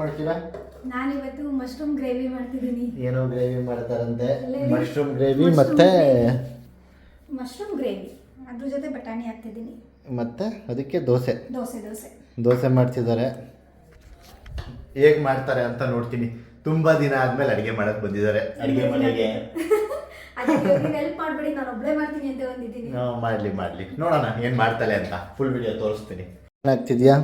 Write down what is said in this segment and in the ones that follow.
ಮಾಡ್ತೀರಾ? ನಾನಿವತ್ತು mushroom gravy ಮಾಡ್ತಿದ್ದೀನಿ. ಏನೋ ಗ್ರೇವಿ ಮಾಡ್ತಾರಂತೆ. ಮಶ್ರೂಮ್ ಗ್ರೇವಿ ಮತ್ತೆ? Mushroom gravy. ಅದ್ರ ಜೊತೆ ಬಟಾಣಿ ಹಾಕ್ತಿದ್ದೀನಿ. ಮತ್ತೆ ಅದಕ್ಕೆ ದೋಸೆ. ದೋಸೆ ದೋಸೆ. ದೋಸೆ ಮಾಡ್ತಿದ್ದಾರೆ. ಹೇಗ್ ಮಾಡ್ತಾರೆ ಅಂತ ನೋಡ್ತೀನಿ. ತುಂಬಾ ದಿನ ಆದ್ಮೇಲೆ ಅಡಿಗೆ ಮಾಡಕ್ ಬಂದಿದ್ದಾರೆ. ಅಡಿಗೆ ಮನೆಗೆ. ಹೆಲ್ಪ್ ಮಾಡ್ಬೇಡಿ ನಾನು ಒಬ್ಳೆ ಮಾಡ್ತೀನಿ ಅಂತ ಬಂದಿದ್ದೀನಿ ಮಾಡ್ಲಿ ಮಾಡ್ಲಿ. ನೋಡೋಣ ಏನ್ ಮಾಡ್ತಾಳೆ ಅಂತ. ಫುಲ್ ವಿಡಿಯೋ ತೋರಿಸ್ತೀನಿ. ಏನಾಗ್ತಿದ್ಯಾ?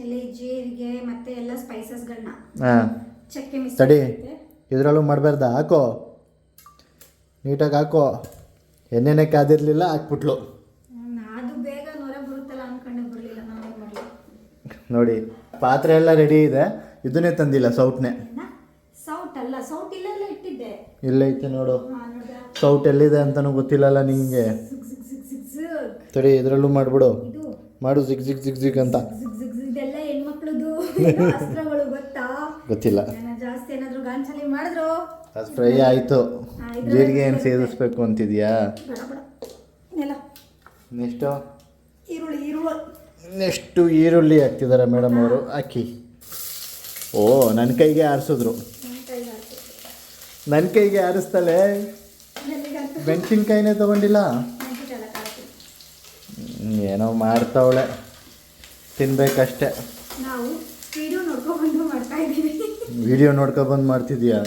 ಇಲ್ಲಿ ಜೀರಿಗೆ ಮತ್ತೆ ಎಲ್ಲ ಸ್ಪೈಸಸ್ಗಳನ್ನ ಹಾ. ಚಕ್ಕೆ ತಡಿ. ಇದ್ರಲ್ಲೂ ಮಾಡಬಾರ್ದ ಹಾಕೋ. ನೀಟಾಗಿ ಹಾಕೋ. ಎಣ್ಣೆನೆ ಕಾದಿರ್ಲಿಲ್ಲ ಹಾಕ್ಬಿಟ್ಲು. ಅದು ಬೇಗ ನೊರೆ ಬರುತ್ತಲ್ಲ ಅನ್ಕೊಂಡೆ ಬರಲಿಲ್ಲ ನಾನು ಮಾಡಲಿ? ನೋಡಿ ಪಾತ್ರೆ ಎಲ್ಲ ರೆಡಿ ಇದೆ. ಇದನ್ನೇ ತಂದಿಲ್ಲ ಸೌಟ್ನೆ. ಸೌಟ್ ಅಲ್ಲ ಸೌಟ್ ಇಲ್ಲೆಲ್ಲ ಇಟ್ಟಿದ್ದೆ. ಇಲ್ಲೇ ಐತೆ ನೋಡು. ಸೌಟ್ ಎಲ್ಲಿದೆ ಅಂತನೂ ಗೊತ್ತಿಲ್ಲಲ್ಲ ನಿಂಗೆ. ತಡಿ ಇದರಲ್ಲೂ ಮಾಡ್ಬಿಡು. ಮಾಡು ಜಿಗ್ ಜಿಗ್ ಜಿಗ್ ಜಿಗ್ ಅಂತ. ಅಸ್ತ್ರಗಳು ಗೊತ್ತಾ? ಗೊತ್ತಿಲ್ಲ. ನಾನು ಜಾಸ್ತಿ ಏನಾದ್ರು ಗಾಂಚಲಿ ಮಾಡಿದ್ರು? ಅದು ಫ್ರೈ ಆಯಿತು. ಜೀರಿಗೆ ಏನು ಸೇರಿಸ್ಬೇಕು ಅಂತಿದ್ಯಾ? ನೆಲ ನೆಕ್ಸ್ಟು ಈರುಳ್ಳಿ ಈರುಳ್ಳಿ. ನೆಕ್ಸ್ಟು ಈರುಳ್ಳಿ ಹಾಕ್ತಿದ್ದಾರೆ ಮೇಡಮ್ ಅವರು? ಅಕ್ಕಿ ಓ ನನ್ನ ಕೈಗೆ ಆರಿಸಿದ್ರು. ನನ್ನ ಕೈಗೆ ಆರಿಸ್ತಾಳೆ. ಮೆಣಸಿನ್ಕಾಯಿನೇ ತಗೊಂಡಿಲ್ಲ? ಏನೋ ಮಾಡ್ತಾವಳೆ. ತಿನ್ಬೇಕಷ್ಟೆ. ನಾವು ವಿಡಿಯೋ ನೋಡ್ಕೊಬಂದು ಮಾಡ್ತಾ ಇದ್ದೀವಿ ವಿಡಿಯೋ ನೋಡ್ಕೊಬಂದು ಮಾಡ್ತಿದ್ಯಾ?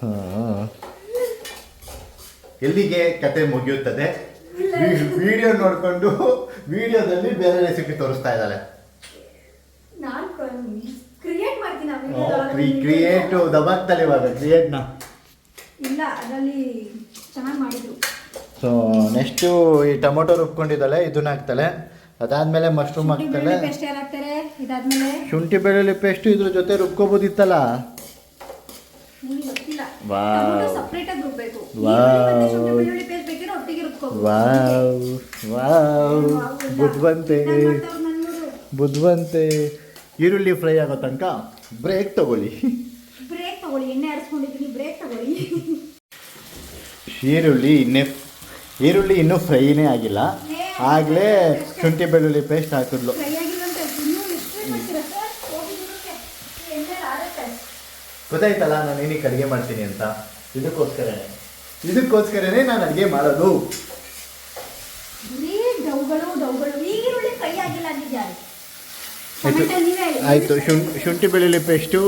ಹಾಂ. ಎಲ್ಲಿಗೆ ಕತೆ ಮುಗಿಯುತ್ತದೆ? ವಿಡಿಯೋ ನೋಡಿಕೊಂಡು ವಿಡಿಯೋದಲ್ಲಿ ಬೇರೆ ರೆಸಿಪಿ ತೋರಿಸ್ತಾ ಇದ್ದಾಳೆ. ನಾನು ಕ್ರಿಯೇಟ್ ಮಾಡ್ತೀನಿ ಆ ವಿಡಿಯೋದೊಳಗೆ. ಕ್ರಿಯೇಟ್ ದಬಾಕ್ತಾಳೆ ಇವಾಗ ಕ್ರಿಯೇಟ್ನ ಇಲ್ಲ ಅದರಲ್ಲಿ ಚೆನ್ನಾಗಿ ಮಾಡಿದ್ರು ಸೊ ನೆಕ್ಸ್ಟು ಈ ಟೊಮೊಟೊ ರುಬ್ಕೊಂಡಿದ್ದಾಳೆ ಇದನ್ನ ಹಾಕ್ತಾಳೆ. ಅದಾದ್ಮೇಲೆ ಮಶ್ರೂಮ್ ಹಾಕ್ತಾಳೆ. ಪೇಸ್ಟ್ ಯಾರು ಹಾಕ್ತಾರೆ? ಇದಾದ್ಮೇಲೆ ಶುಂಠಿ ಬೆಳ್ಳುಳ್ಳಿ ಪೇಸ್ಟ್ ಇದ್ರ ಜೊತೆ ರುಬ್ಕೋಬೋದಿತ್ತಲ್ಲ? ಬುದ್ಧಂತೆ ಬುದ್ಧಂತೆ. ಈರುಳ್ಳಿ ಬುದ್ಧಿವಂತೆ. ಬುದ್ಧಿವಂತೆ. ಫ್ರೈ ಆಗೋ ತನಕ ಬ್ರೇಕ್ ತಗೊಳ್ಳಿ. ಬ್ರೇಕ್ ತಗೊಳ್ಳಿ. ಎಣ್ಣೆ ಬ್ರೇಕ್ ತಗೊಳ್ಳಿ. ಈರುಳ್ಳಿ ಇನ್ನೇ ಈರುಳ್ಳಿ ಇನ್ನೂ ಫ್ರೈನೇ ಆಗಿಲ್ಲ. ಆಗಲೇ ಶುಂಠಿ ಬೆಳ್ಳುಳ್ಳಿ ಪೇಸ್ಟ್ ಹಾಕಿದ್ಲು ಫ್ರೈ ಆಗಿಲ್ಲ ಅಂತ ಇನ್ನೂ ಎಷ್ಟು ಮಾಡ್ತೀರಾ ಸರ್ ಹೋಗಿ ಬಿಡುತ್ತೆ. ಎಣ್ಣೆ ಆಡುತ್ತೆ ಗೊತ್ತಾಯ್ತಲ್ಲ ನಾನು ಏನಕ್ಕೆ ಅಡುಗೆ ಮಾಡ್ತೀನಿ ಅಂತ. ಇದಕ್ಕೋಸ್ಕರನೇ. ಇದಕ್ಕೋಸ್ಕರನೇ ನಾನು ಅಡುಗೆ ಮಾಡೋದು. ಆಯ್ತು. ಆಯಿತು. ಶುಂಠಿ ಬೆಳ್ಳುಳ್ಳಿ ಪೇಸ್ಟು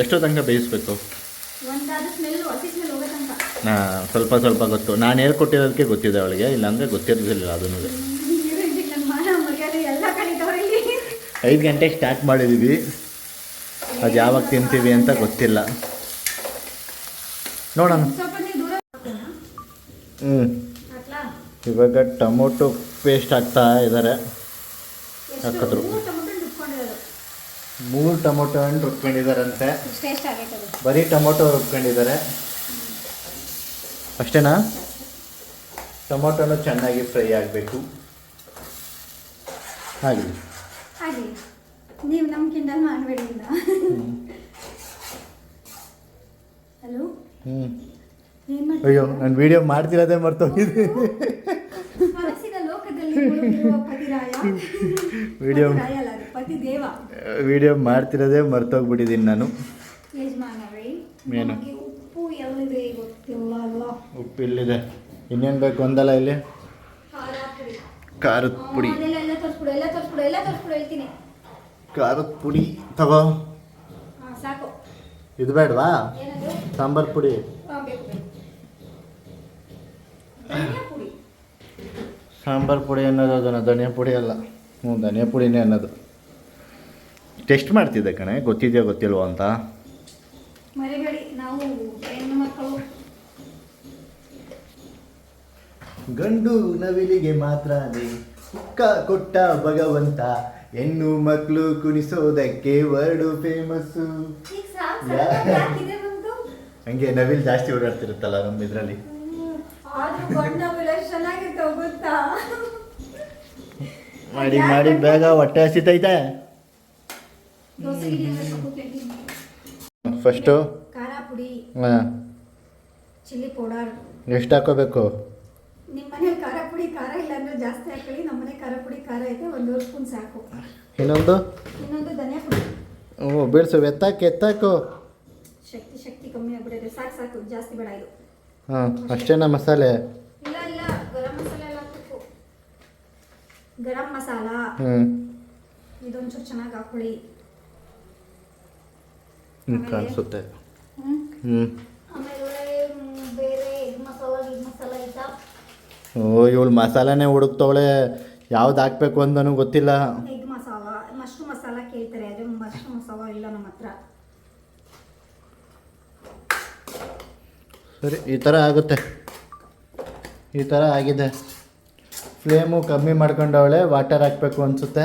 ಎಷ್ಟೋ ತನಕ ಬೇಯಿಸ್ಬೇಕು. ಸ್ಮೆಲ್ ಹಸಿ ಸ್ಮೆಲ್ ಹೋಗೋ ತನಕ. ಹಾಂ ಸ್ವಲ್ಪ ಸ್ವಲ್ಪ ಗೊತ್ತು. ನಾನು ಹೇಳ್ಕೊಟ್ಟಿರೋದಕ್ಕೆ ಗೊತ್ತಿದೆ ಅವಳಿಗೆ ಇಲ್ಲಾಂದರೆ ಗೊತ್ತಿರೋದಿಲ್ಲ ಅದನ್ನು. ಐದು ಗಂಟೆಗೆ ಸ್ಟಾರ್ಟ್ ಮಾಡಿದ್ದೀವಿ. ಅದು ಯಾವಾಗ ತಿಂತೀವಿ ಅಂತ ಗೊತ್ತಿಲ್ಲ. ನೋಡೋಣ? ಹ್ಞೂ? ಇವಾಗ ಟೊಮೊಟೊ ಪೇಸ್ಟ್ ಹಾಕ್ತಾ ಇದ್ದಾರೆ ಹಾಕಿದ್ರು. ಮೂರು ಟೊಮೆಟೊ ಹಣ್ಣು ರುಬ್ಕೊಂಡಿದ್ದಾರಂತೆ. ಬರೀ ಟೊಮೊಟೊ ರುಬ್ಕೊಂಡಿದ್ದಾರೆ ಅಷ್ಟೇನಾ? ಟೊಮೊಟೊನು ಚೆನ್ನಾಗಿ ಫ್ರೈ ಆಗಬೇಕು. ಹಾಗೆ. ನೀವು ನಮ್ಮ ಕಿಂಡಲ್ ಮಾಡಬೇಡಿ ಇಲ್ಲ ಹಲೋ ಹ್ಞೂ ಅಯ್ಯೋ ನಾನು ವಿಡಿಯೋ ಮಾಡ್ತಿರೋದೇ ಪತಿರಾಯ. ವಿಡಿಯೋ ವಿಡಿಯೋ ಮಾಡ್ತಿರೋದೇ ಮರ್ತೋಗ್ಬಿಟ್ಟಿದ್ದೀನಿ ನಾನು. ಏನು? ಉಪ್ಪು ಉಪ್ಪಿಲ್ಲಿದೆ ಇನ್ನೇನು ಬೇಕು ಒಂದಲ್ಲ ಇಲ್ಲಿ? ಖಾರದ ಪುಡಿ. ಖಾರದ ಪುಡಿ ತಗೋ. ಹಾಂ ಸಾಕು. ಇದು ಬೇಡವಾ? ಸಾಂಬಾರು ಪುಡಿ. ಸಾಂಬಾರು ಪುಡಿ. ಸಾಂಬಾರ್ ಪುಡಿ ಅನ್ನೋದು ಅದನ್ನು ಧನಿಯಾ ಪುಡಿ ಅಲ್ಲ. ಹ್ಞೂ ಧನಿಯಾ ಪುಡಿನೇ ಅನ್ನೋದು. ಟೆಸ್ಟ್ ಮಾಡ್ತಿದ್ದೆ ಕಣೆ ಗೊತ್ತಿದೆಯಾ ಗೊತ್ತಿಲ್ವೋ ಅಂತ? ಗಂಡು ನವಿಲಿಗೆ ಮಾತ್ರ ಸುಕ್ಕ ಕೊಟ್ಟ ಭಗವಂತ. ಹೆಣ್ಣು ಮಕ್ಕಳು ಕುಣಿಸೋದಕ್ಕೆ ವರ್ಡು ಫೇಮಸ್ಸು ಬಂತು ಹಂಗೆ ನವಿಲ್ ಜಾಸ್ತಿ ಓಡಾಡ್ತಿರುತ್ತಲ್ಲ ನಮ್ಮ ಇದರಲ್ಲಿ. ಮಾಡಿ ಮಾಡಿ ಬೇಗ ಹೊಟ್ಟೆ ಹಸಿತೈತೆ. ಫಸ್ಟು ಹಾಂ. Chilli powder. ಎಷ್ಟು ಹಾಕೋಬೇಕು? ನಿಮ್ಮ ಮನೇಲಿ ಖಾರ ಪುಡಿ ಖಾರ ಇಲ್ಲ ಅಂದ್ರೆ ಜಾಸ್ತಿ ಹಾಕೊಳ್ಳಿ. ನಮ್ಮ ಮನೆ ಖಾರ ಪುಡಿ ಖಾರ ಐತೆ ಒಂದೂವರೆ ಸ್ಪೂನ್ ಸಾಕು. ಇನ್ನೊಂದು? ಇನ್ನೊಂದು ಧನಿಯಾ ಪುಡಿ. ಓ ಬೀಳ್ಸು ಎತ್ತಾಕು ಎತ್ತಾಕು. ಶಕ್ತಿ ಶಕ್ತಿ ಕಮ್ಮಿ ಆಗ್ಬಿಟ್ಟಿದೆ ಸಾಕು ಸಾಕು. ಜಾಸ್ತಿ ಬೇಡ ಇದು. ಹಾಂ ಅಷ್ಟೇನಾ ಮಸಾಲೆ. ಇಲ್ಲ ಇಲ್ಲ. ಗರಂ ಮಸಾಲೆ ಎಲ್ಲ ಹಾಕ್ಬೇಕು. ಗರಂ ಮಸಾಲ. ಹ್ಞೂ ಇದೊಂಚೂರು ಚೆನ್ನಾಗಿ ಹಾಕೊಳ್ಳಿ. ಹ್ಞೂ ಕಾಣಿಸುತ್ತೆ. ಹ್ಞೂ ಆಮೇಲೆ ಬೇರೆ ಇದು ಮಸಾಲ ಇದು ಮಸಾಲ ಐತಾ ಓ ಇವಳು ಮಸಾಲಾನೇ ಹುಡುಕ್ತವಳೆ. ಯಾವ್ದು ಹಾಕ್ಬೇಕು ಅಂತನೂ ಗೊತ್ತಿಲ್ಲ. ಎಗ್ ಮಸಾಲ ಮಶ್ರೂಮ್ ಮಸಾಲ ಕೇಳ್ತಾರೆ ಅದು ಮಶ್ರೂಮ್ ಮಸಾಲ ಇಲ್ಲ ನಮ್ಮ ಹತ್ರ. ಸರಿ ಈ ಥರ ಆಗುತ್ತೆ. ಈ ಥರ ಆಗಿದೆ. ಫ್ಲೇಮು ಕಮ್ಮಿ ಮಾಡ್ಕೊಂಡವಳೆ ವಾಟರ್ ಹಾಕಬೇಕು ಅನಿಸುತ್ತೆ.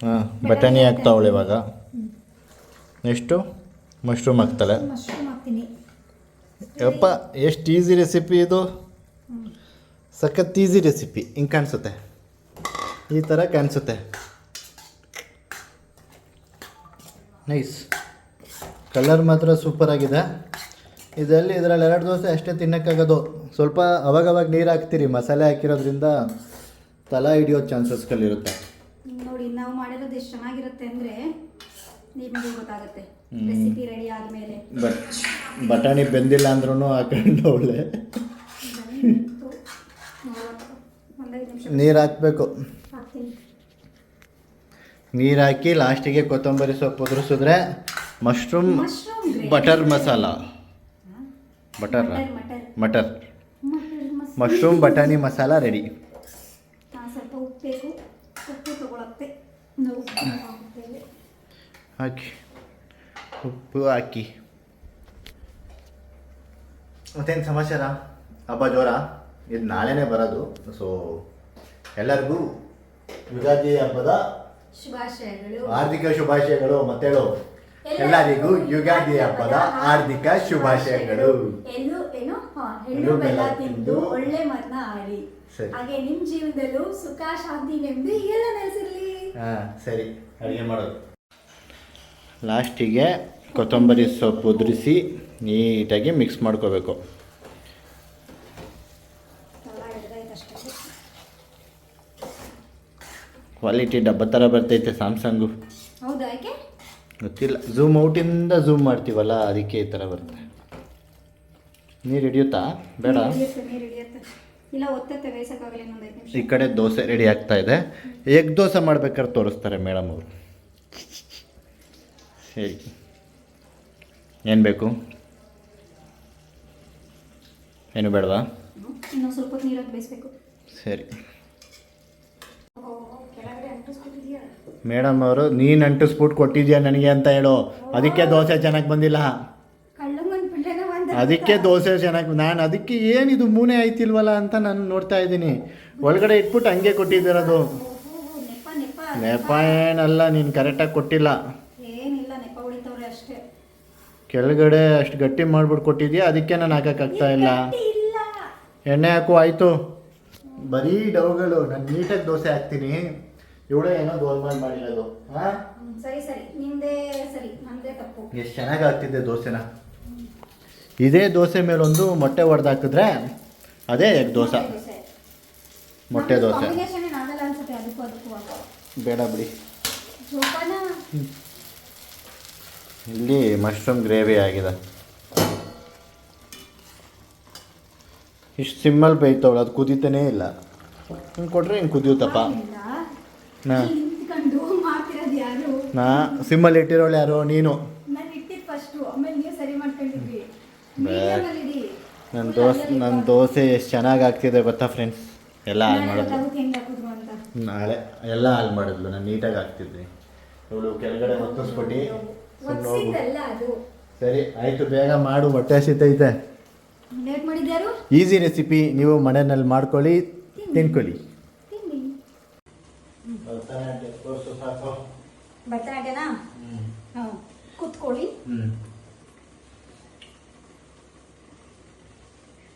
ಹಾಂ ಬಟಾಣಿ ಹಾಕ್ತಾವಳೆ ಇವಾಗ. Next mushroom ಹಾಕ್ತಾಳೆ. ಮಶ್ರೂಮ್ ಹಾಕ್ತೀನಿ. ಯಪ್ಪ, ಎಷ್ಟು ಈಸಿ ರೆಸಿಪಿ ಇದು. ಸಖತ್ ಈಸಿ ರೆಸಿಪಿ ಹಿಂಗೆ ಕಾಣಿಸುತ್ತೆ. ಈ ಥರ ಕಾಣಿಸುತ್ತೆ. ನೈಸ್ ಕಲರ್ ಮಾತ್ರ ಸೂಪರ್ ಆಗಿದೆ. ಇದರಲ್ಲಿ ಇದರಲ್ಲಿ ಎರಡು ದೋಸೆ ಅಷ್ಟೇ ತಿನ್ನೋಕ್ಕಾಗೋದು. ಸ್ವಲ್ಪ ಅವಾಗವಾಗ ನೀರು ಹಾಕ್ತೀರಿ, ಮಸಾಲೆ ಹಾಕಿರೋದ್ರಿಂದ ತಲಾ ಹಿಡಿಯೋ ಚಾನ್ಸಸ್ಗಳಿರುತ್ತೆ ನೋಡಿ, ನಾವು ಮಾಡಿರೋದು ಎಷ್ಟು ಚೆನ್ನಾಗಿರುತ್ತೆ ಅಂದರೆ ನಿಮಗೆ ಗೊತ್ತಾಗುತ್ತೆ. ರೆಸಿಪಿ ರೆಡಿ ಆದಮೇಲೆ. ಬಟ್ ಬಟಾಣಿ ಬೆಂದಿಲ್ಲ ಅಂದ್ರೂ ಹಾಕೊಂಡವಳೆ ಒಳ್ಳೆ. ನೀರು ಹಾಕ್ಬೇಕು ನೀರು ಹಾಕಿ ಲಾಸ್ಟಿಗೆ ಕೊತ್ತಂಬರಿ ಸೊಪ್ಪು ಉದುರಿಸಿದ್ರೆ mushroom butter masala. Butter matar mushroom ಬಟಾಣಿ ಮಸಾಲ ರೆಡಿ. ಸ್ವಲ್ಪ ಉಪ್ಪು ಬೇಕು. ಹಾಕಿ ಉಪ್ಪು ಹಾಕಿ ಮತ್ತೇನು ಸಮಾಚಾರ ಹಬ್ಬ ಜೋರ ಇದು ನಾಳೆನೇ ಬರೋದು ಸೊ ಎಲ್ಲರಿಗೂ ಯುಗಾದಿ ಹಬ್ಬದ ಶುಭಾಶಯಗಳು. ಹಾರ್ದಿಕ ಶುಭಾಶಯಗಳು ಮತ್ತೇಳು ಎಲ್ಲರಿಗೂ ಯುಗಾದಿ ಹಬ್ಬದ ಹಾರ್ದಿಕ ಶುಭಾಶಯಗಳು. ಎಲ್ಲೂ ಏನು ಹಾ, ಎಳ್ಳು ಎಳ್ಳು ಬೆಲ್ಲ ತಿಂದು ಒಳ್ಳೆ ಮದ್ನ ಆಡಿ. ಸರಿ. ಹಾಗೆ ನಿಮ್ ಜೀವನದಲ್ಲೂ ಸುಖ ಶಾಂತಿ ನೆಮ್ಮದಿ ಎಲ್ಲ ನೆಲೆಸಿರ್ಲಿ. ಹಾ ಸರಿ. ಅಡುಗೆ ಮಾಡೋದು. ಲಾಸ್ಟಿಗೆ ಕೊತ್ತಂಬರಿ ಸೊಪ್ಪು ಉದುರಿಸಿ ನೀಟಾಗಿ ಮಿಕ್ಸ್ ಮಾಡ್ಕೋಬೇಕು. ಕ್ವಾಲಿಟಿ ಡಬ್ಬ ಥರ ಬರ್ತೈತೆ ಸ್ಯಾಮ್ಸಂಗು. ಗೊತ್ತಿಲ್ಲ. ಝೂಮ್ ಔಟಿಂದ ಝೂಮ್ ಮಾಡ್ತೀವಲ್ಲ ಅದಕ್ಕೆ ಈ ಥರ ಬರುತ್ತೆ. ನೀರು ಹಿಡಿಯುತ್ತಾ? ಬೇಡ. ಈ ಕಡೆ ದೋಸೆ ರೆಡಿ ಆಗ್ತಾ ಇದೆ. ಎಗ್ ದೋಸೆ ಮಾಡ್ಬೇಕಾದ್ರೆ ತೋರಿಸ್ತಾರೆ ಮೇಡಮ್ ಅವರು. ಸರಿ ಏನು ಬೇಕು? ಏನು ಬೇಡವಾ? ಸ್ವಲ್ಪ ಬೇಯಿಸ್ಬೇಕು. ಸರಿ. ಮೇಡಮ್ ಅವರು ನೀನು ಸ್ಪೂಟ್ ಕೊಟ್ಟಿದ್ಯಾ ನನಗೆ ಅಂತ ಹೇಳು. ಅದಕ್ಕೆ ದೋಸೆ ಚೆನ್ನಾಗಿ ಬಂದಿಲ್ಲ. ಅದಕ್ಕೆ ದೋಸೆ ಚೆನ್ನಾಗಿ ನಾನು ಅದಕ್ಕೆ ಏನಿದು ಮೂನೆ ಆಯ್ತಿಲ್ವಲ್ಲ ಅಂತ ನಾನು ನೋಡ್ತಾ ಇದ್ದೀನಿ. ಒಳಗಡೆ ಇಟ್ಬಿಟ್ಟು ಹಂಗೆ ಕೊಟ್ಟಿದ್ದಿರೋದು. ನೆಪ ಏನಲ್ಲ ನೀನು ಕರೆಕ್ಟಾಗಿ ಕೊಟ್ಟಿಲ್ಲ ಏನಿಲ್ಲ ನೆಪ ಹೊಡಿತವ್ರೆ ಅಷ್ಟೇ ಕೆಳಗಡೆ ಅಷ್ಟು ಗಟ್ಟಿ ಮಾಡ್ಬಿಟ್ಟು ಕೊಟ್ಟಿದ್ಯಾ? ಅದಕ್ಕೆ ನಾನು ಹಾಕೋಕ್ಕಾಗ್ತಾ ಇಲ್ಲ. ಎಣ್ಣೆ ಹಾಕು ಆಯಿತು. ಬರೀ ಡೌಗಳು ನಾನು ನೀಟಾಗಿ ದೋಸೆ ಹಾಕ್ತೀನಿ. ಇವಳು ಏನೋ ಗೋಲ್ಮಾಲ್ ಮಾಡಿರೋದು. ಹಾಂ ಸರಿ ಸರಿ. ನಿಮ್ದೇ ಸರಿ ನಮ್ದೇ ತಪ್ಪು. ಎಷ್ಟು ಚೆನ್ನಾಗಿ ಆಗ್ತಿದ್ದೆ ದೋಸೆನ. ಇದೇ ದೋಸೆ ಮೇಲೊಂದು ಮೊಟ್ಟೆ ಒಡೆದು ಹಾಕಿದ್ರೆ ಅದೇ ಎಗ್ ದೋಸೆ. ಮೊಟ್ಟೆ ದೋಸೆ. ಬೇಡ ಬಿಡಿ. ಇಲ್ಲಿ ಮಶ್ರೂಮ್ ಗ್ರೇವಿ ಆಗಿದೆ. ಇಷ್ಟು ಸಿಮ್ಮಲ್ಲಿ ಬೇಯ್ತವಳು ಅದು ಕುದೀತಾನೇ ಇಲ್ಲ. ಹಿಂಗೆ ಕೊಟ್ಟರೆ ಹಿಂಗೆ ಕುದಿಯುತ್ತಪ್ಪ. ನಾ ನಾ ಸಿಮ್ಮಲ್ಲಿ ಇಟ್ಟಿರೋಳು ಯಾರು? ನೀನು. ನನ್ನ ದೋಸ್ ನನ್ನ ದೋಸೆ ಎಷ್ಟು ಚೆನ್ನಾಗಿ ಆಗ್ತಿದೆ ಗೊತ್ತಾ ಫ್ರೆಂಡ್ಸ್ ಎಲ್ಲ ಹಾಳು ನಾಳೆ ಮಾಡಿದ್ಲು ನಾಳೆ ಎಲ್ಲ ಹಾಳು ಮಾಡಿದ್ಲು. ನಾನು ನೀಟಾಗಿ ಆಗ್ತಿದ್ವಿ ಇವಳು ಕೆಳಗಡೆ ಒತ್ತಿಸ್ಬಿಟ್ಟು ಅದು. ಸರಿ ಆಯ್ತು ಬೇಗ ಮಾಡು ಹೊಟ್ಟೆ ಹಸಿತೈತೆ ಲೇಟ್ ಮಾಡಿದ್ಯಾರು? ಈಸಿ ರೆಸಿಪಿ ನೀವು ಮನೆಯಲ್ಲಿ ಮಾಡ್ಕೊಳ್ಳಿ ತಿನ್ಕೊಳ್ಳಿ. ತಿನ್ನಿ. ಭರತನಾಟ್ಯನಾ ಹಾಂ ಕೂತ್ಕೊಳ್ಳಿ.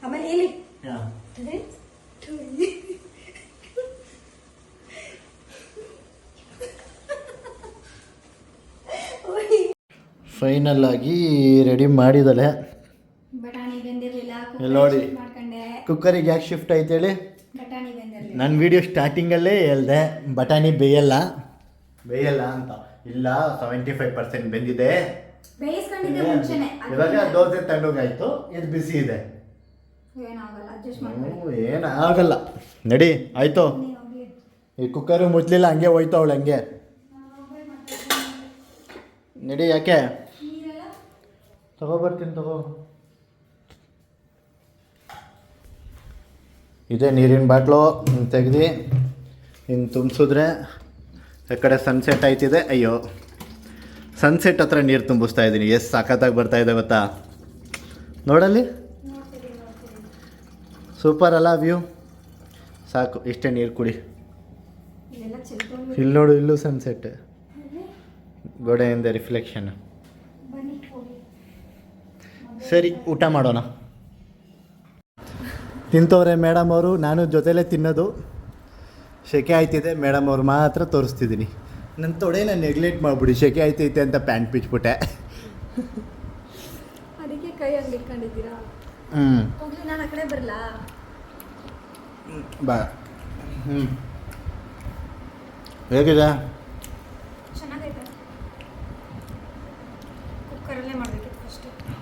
ಆಮೇಲೆ ಇಲ್ಲಿ. ಫೈನಲ್ ಆಗಿ ರೆಡಿ ಮಾಡಿದಳೆ ಬಟಾಣಿ ಬೆಂದಿರ್ಲಿಲ್ಲ ಇಲ್ಲಿ ನೋಡಿ. ಮಾಡ್ಕೊಂಡೆ. ಕುಕ್ಕರಿಗೆ ಯಾಕೆ ಶಿಫ್ಟ್ ಆಯ್ತು ಹೇಳಿ? ಬಟಾಣಿ ಬೆಂದಿರ್ಲಿಲ್ಲ. ನನ್ನ ವಿಡಿಯೋ ಸ್ಟಾರ್ಟಿಂಗಲ್ಲೇ ಹೇಳ್ದೆ ಬಟಾಣಿ ಬೇಯಲ್ಲ. ಬೇಯಲ್ಲ ಅಂತ. ಇಲ್ಲ ಸೆವೆಂಟಿ ಫೈವ್ ಪರ್ಸೆಂಟ್ ಬೆಂದಿದೆ. ಬೇಯಿಸ್ಕೊಂಡಿದ್ದೆ ಮುಂಚೆನೆ. ಇವಾಗ ದೋಸೆ ತಣ್ಣಗಾಯ್ತು ಇದು ಬಿಸಿ ಇದೆ. ಏನಾಗಲ್ಲ ಅಡ್ಜಸ್ಟ್ ಏನು ಆಗಲ್ಲ ನಡಿ ಆಯ್ತು. ಈ ಕುಕ್ಕರು ಮುಚ್ಚಲಿಲ್ಲ ಹಂಗೆ ಹೋಯ್ತು ಅವಳು ಹಂಗೆ. ನಡಿ ಯಾಕೆ? ತಗೋಬರ್ತೀನಿ ತಗೋ. ಇದೇ ನೀರಿನ ಬಾಟ್ಲು ಹಿಂಗೆ ತೆಗ್ದು ಹಿಂಗೆ ತುಂಬಿಸಿದ್ರೆ ಆ ಕಡೆ ಸನ್ಸೆಟ್ ಆಯ್ತಿದೆ. ಅಯ್ಯೋ ಸನ್ಸೆಟ್ ಹತ್ರ ನೀರು ತುಂಬಿಸ್ತಾ ಇದ್ದೀನಿ. ಎಷ್ಟು ಸಖತ್ತಾಗಿ ಬರ್ತಾ ಇದೆ ಗೊತ್ತಾ? ನೋಡಲ್ಲಿ? ಸೂಪರ್ ಅಲ್ಲ ವ್ಯೂ ಸಾಕು ಇಷ್ಟೇ ನೀರು ಕುಡಿ. ಇಲ್ಲಿ ನೋಡು ಇಲ್ಲೂ ಸನ್ಸೆಟ್ ಗೋಡೆಯಿಂದ ರಿಫ್ಲೆಕ್ಷನ್ ಸರಿ ಊಟ ಮಾಡೋಣ. ತಿಂತವ್ರೆ ಮೇಡಮ್ ಅವರು ನಾನು ಜೊತೆಲೇ ತಿನ್ನೋದು. ಸೆಕೆ ಆಯ್ತಿದೆ ಮೇಡಮ್ ಅವ್ರು ಮಾತ್ರ ತೋರಿಸ್ತಿದ್ದೀನಿ. ನನ್ನ ತೊಡೆನ ನೆಗ್ಲೆಕ್ಟ್ ಮಾಡಿಬಿಡಿ ಸೆಕೆ ಆಯ್ತೈತೆ ಅಂತ ಪ್ಯಾಂಟ್ ಬಿಚ್ಬಿಟ್ಟೆ. ಅದಕ್ಕೆ ಕೈ ಹಂಗೆ ಇಟ್ಕೊಂಡಿದ್ದೀರಾ? ಹ್ಞೂ ಹೋಗ್ಲಿ ನಾನು ಆ ಕಡೆ ಬರಲಾ? ಬಾ. ಹ್ಞೂ ಹೇಗಿದೆ